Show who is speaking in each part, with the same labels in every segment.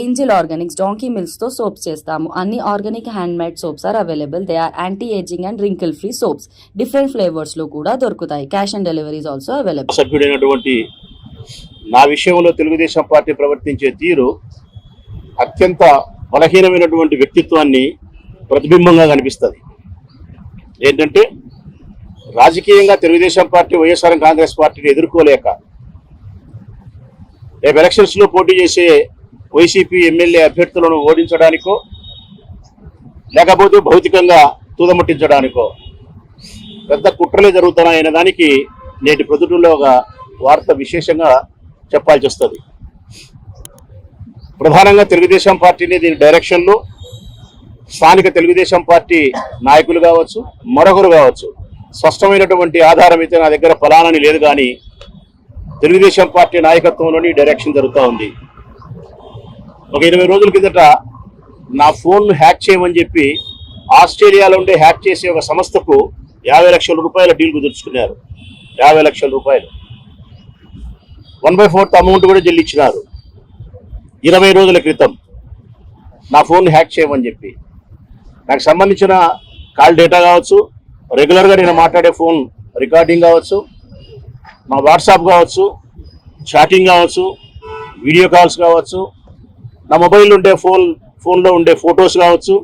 Speaker 1: Angel Organics donkey మిల్క్స్తో soaps చేస్తాము. అన్ని organic hand made soaps are available. They are anti aging and wrinkle free soaps. Different ఫ్లేవర్స్లో కూడా దొరుకుతాయి. Cash on deliveries also available.
Speaker 2: సభ్యుడైనటువంటి నా విషయంలో Telugu Desam party ప్రవర్తించే తీరు అత్యంత బలహీనమైనటువంటి వ్యక్తిత్వాన్ని ప్రతిబింబంగా కనిపిస్తుంది. ఏంటంటే రాజకీయంగా తెలుగుదేశం పార్టీ వైఎస్ఆర్ కాంగ్రెస్ పార్టీని ఎదుర్కోలేక రేపు ఎలక్షన్స్లో పోటీ చేసే వైసీపీ ఎమ్మెల్యే అభ్యర్థులను ఓడించడానికో లేకపోతే భౌతికంగా తూదముట్టించడానికో పెద్ద కుట్రలే జరుగుతున్నాయనే దానికి నేటి ప్రొద్దుటూరులో ఒక వార్త విశేషంగా చెప్పాల్సి వస్తుంది. ప్రధానంగా తెలుగుదేశం పార్టీని దీని డైరెక్షన్లో స్థానిక తెలుగుదేశం పార్టీ నాయకులు కావచ్చు మరొకరు కావచ్చు స్పష్టమైనటువంటి ఆధారం అయితే నా దగ్గర ఫలానని లేదు కానీ తెలుగుదేశం పార్టీ నాయకత్వంలోని డైరెక్షన్ జరుగుతూ ఉంది. ఒక ఇరవై రోజుల కిందట నా ఫోన్ను హ్యాక్ చేయమని చెప్పి ఆస్ట్రేలియాలో ఉండే హ్యాక్ చేసే ఒక సంస్థకు యాభై లక్షల రూపాయల డీల్ కుదుర్చుకున్నారు. యాభై లక్షల రూపాయలు. వన్ బై ఫోర్త్ అమౌంట్ కూడా చెల్లించినారు. ఇరవై రోజుల క్రితం నా ఫోన్ హ్యాక్ చేయమని చెప్పి. నాకు సంబంధించిన కాల్ డేటా కావచ్చు రెగ్యులర్గా నేను మాట్లాడే ఫోన్ రికార్డింగ్ కావచ్చు మా వాట్సాప్ కావచ్చు చాటింగ్ కావచ్చు వీడియో కాల్స్ కావచ్చు నా మొబైల్ ఉండే ఫోన్ ఫోన్లో ఉండే ఫొటోస్ కావచ్చు.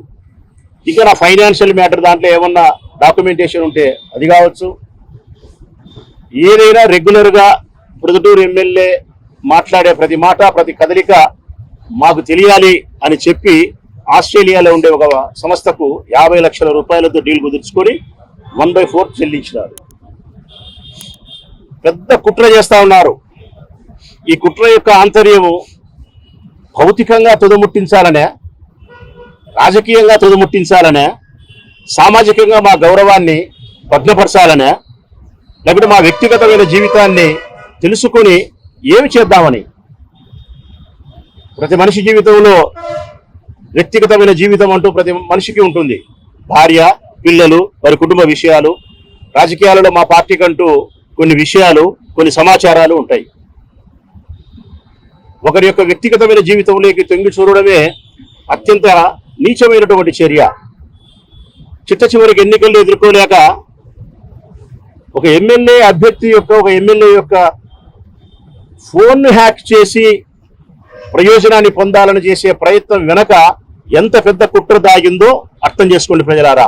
Speaker 2: ఇంకా నా ఫైనాన్షియల్ మ్యాటర్ దాంట్లో ఏమన్నా డాక్యుమెంటేషన్ ఉంటే అది కావచ్చు. ఏదైనా రెగ్యులర్గా ప్రొద్దుటూరు ఎమ్మెల్యే మాట్లాడే ప్రతి మాట ప్రతి కదలిక మాకు తెలియాలి అని చెప్పి ఆస్ట్రేలియాలో ఉండే ఒక సంస్థకు యాభై లక్షల రూపాయలతో డీల్ కుదుర్చుకొని వన్ బై ఫోర్ చెల్లించినారు. పెద్ద కుట్ర చేస్తూ ఉన్నారు. ఈ కుట్ర యొక్క ఆంతర్యము భౌతికంగా తుదముట్టించాలనే రాజకీయంగా తుదముట్టించాలనే సామాజికంగా మా గౌరవాన్ని భగ్నపరచాలనే లేకపోతే మా వ్యక్తిగతమైన జీవితాన్ని తెలుసుకొని ఏమి చేద్దామని? ప్రతి మనిషి జీవితంలో వ్యక్తిగతమైన జీవితం అంటూ ప్రతి మనిషికి ఉంటుంది. భార్య పిల్లలు వారి కుటుంబ విషయాలు రాజకీయాలలో మా పార్టీకంటూ కొన్ని విషయాలు కొన్ని సమాచారాలు ఉంటాయి. ఒకరి యొక్క వ్యక్తిగతమైన జీవితంలోకి తొంగి చూడడమే అత్యంత నీచమైనటువంటి చర్య. చిట్ట చివరికి ఎన్నికల్లో ఎదుర్కోలేక ఒక ఎమ్మెల్యే అభ్యర్థి యొక్క ఒక ఎమ్మెల్యే యొక్క ఫోన్ హ్యాక్ చేసి ప్రయోజనాన్ని పొందాలని చేసే ప్రయత్నం వెనక ఎంత పెద్ద కుట్ర దాగిందో అర్థం చేసుకోండి ప్రజలారా.